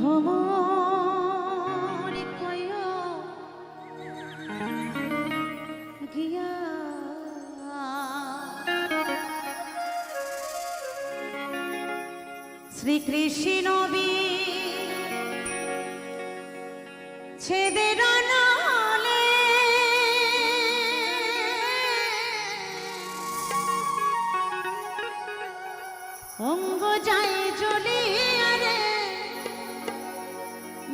ভ্রমর কইও গিয়া। ছেদের অঙ্গ যায় জ্বলিয়া রে।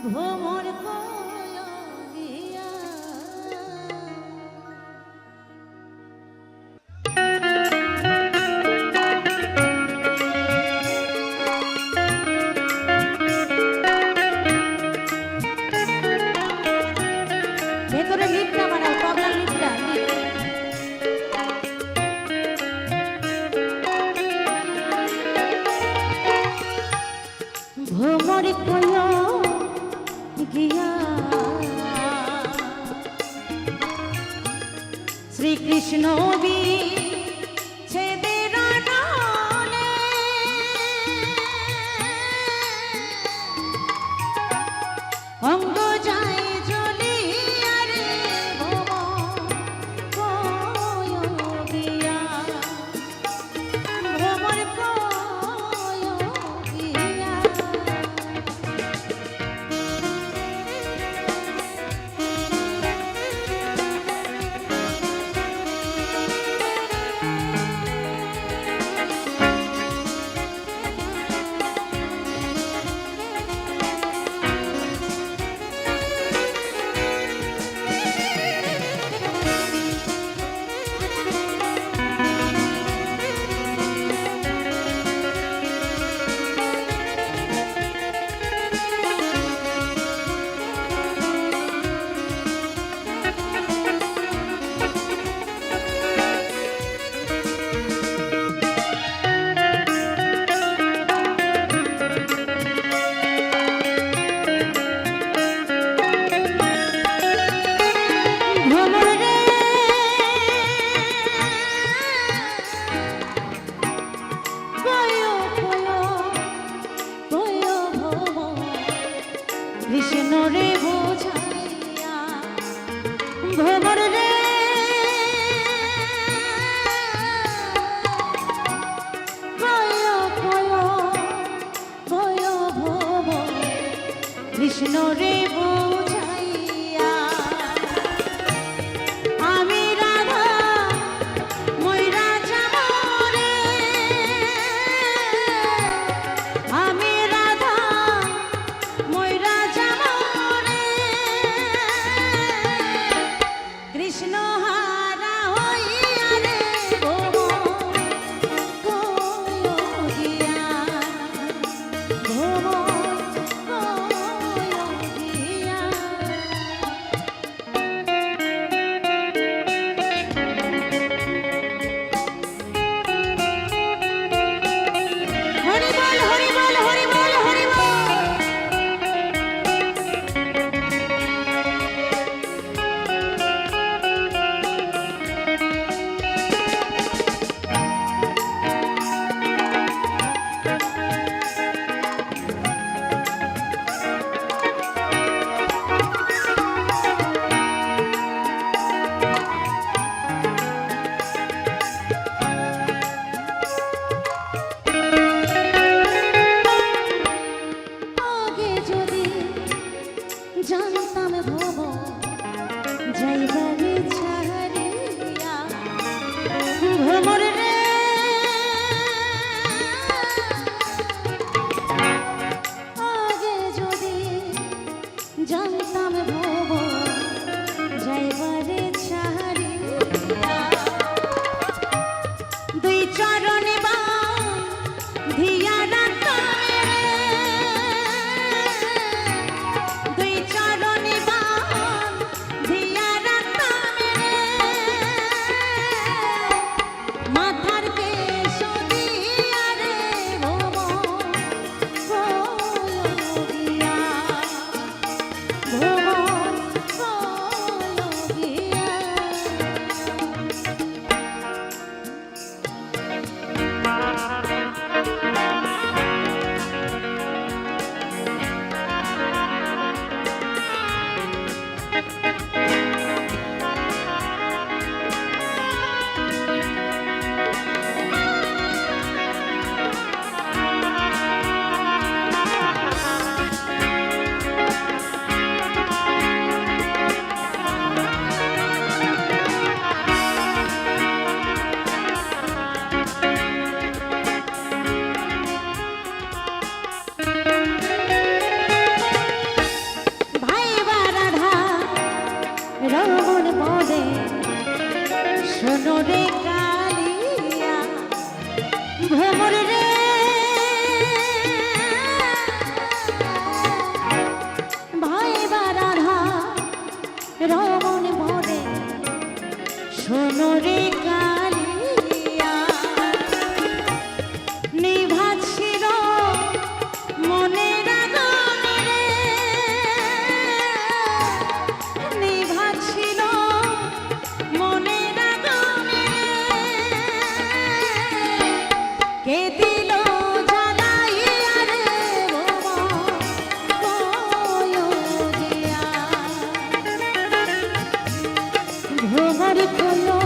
ভ্রমর কইয়া শ্রীকৃষ্ণ বি কৃষ্ণ রে বোঝাইয়া ভ্রমর রে। কৃষ্ণ রে বোঝাইয়া Everybody ভ্রমরের জন্য